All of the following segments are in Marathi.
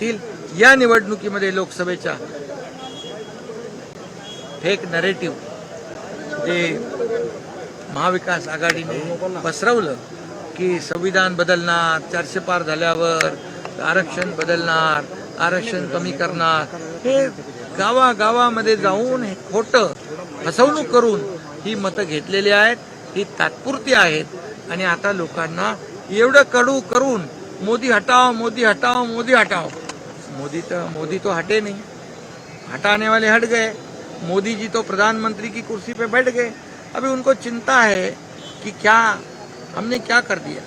तील या निवडणुकीमध्ये लोकसभेच्या फेक नरेटिव्ह जे महाविकास आघाडीने पसरवलं की संविधान बदलणार चारशे पार झाल्यावर आरक्षण बदलणार आरक्षण कमी करणार हे गावागावामध्ये जाऊन हे खोटं फसवणूक करून ही मतं घेतलेली आहेत ही तात्पुरती आहेत आणि आता लोकांना एवढं कडू करून मोदी हटाव मोदी हटाव मोदी हटाव मोदी तो मोदी तो हटे नहीं। हटाने वाले हट गए। मोदी जी तो प्रधानमंत्री की कुर्सी पे बैठ गए। अभी उनको चिंता है कि क्या हमने क्या कर दिया?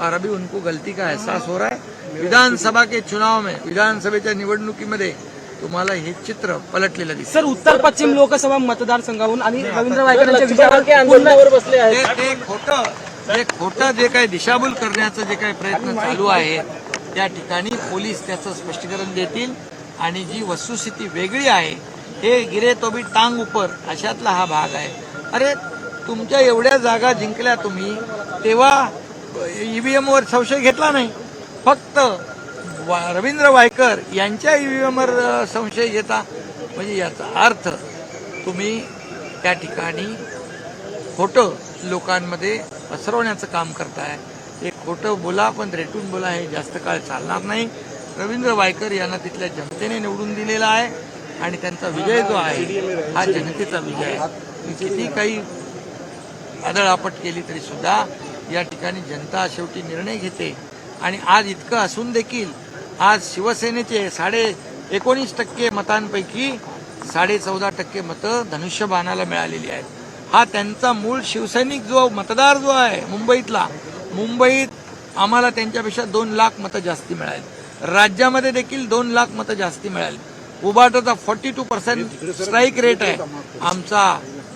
और अभी उनको गलती का एहसास हो रहा है। विधानसभा के चुनाव में विधानसभेच्या निवडणुकीमध्ये तुम्हाला हे चित्र पलटलेलं दिसेल सर उत्तर पश्चिम लोकसभा मतदारसंघाहून आणि रवींद्र वायकर खोटं जे खोटं जे काही दिशाभूल करण्याचं जे काही प्रयत्न चालू आहे त्या ठिकाणी पोलीस त्याचं स्पष्टीकरण देतील आणि जी वस्तुस्थिती वेगळी आहे हे गिरे तो बी टांग उपर अशातला हा भाग आहे. अरे तुमच्या एवढ्या जागा जिंकल्या तुम्ही तेव्हा ईव्हीएमवर संशय घेतला नाही. फक्त वा- रवींद्र वायकर यांच्या ईव्हीएमवर संशय घेता म्हणजे याचा अर्थ तुम्ही त्या ठिकाणी खोटं लोकांमध्ये पसरवण्याचं काम करताय. खोटं बोला पण रेटून बोला हे जास्त काळ चालणार नाही. रवींद्र वायकर यांना तिथल्या जनतेने निवडून दिलेला आहे आणि त्यांचा विजय जो आहे हा जनतेचा विजय आहे. मी किती काही आदळापट केली तरी सुद्धा या ठिकाणी जनता शेवटी निर्णय घेते. आणि आज इतकं असून देखील आज शिवसेनेचे साडे एकोणीस टक्के मतांपैकी साडे चौदा टक्के मतं धनुष्यबाणाला मिळालेली आहेत. हा त्यांचा मूळ शिवसैनिक जो मतदार जो आहे मुंबईतला मुंबईत आम्हाला त्यांच्यापेक्षा दोन लाख मतं जास्ती मिळाली. राज्यामध्ये देखील दोन लाख मतं जास्ती मिळाली. उबाटाचा forty two percent strike rate आहे. आमचा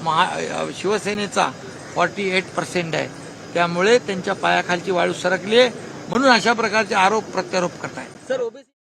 महा शिवसेनेचा फॉर्टी एट पर्सेंट आहे. त्यामुळे त्यांच्या पायाखालची वाळू सरकली आहे. म्हणून अशा प्रकारचे आरोप प्रत्यारोप करतायत. Sir OBC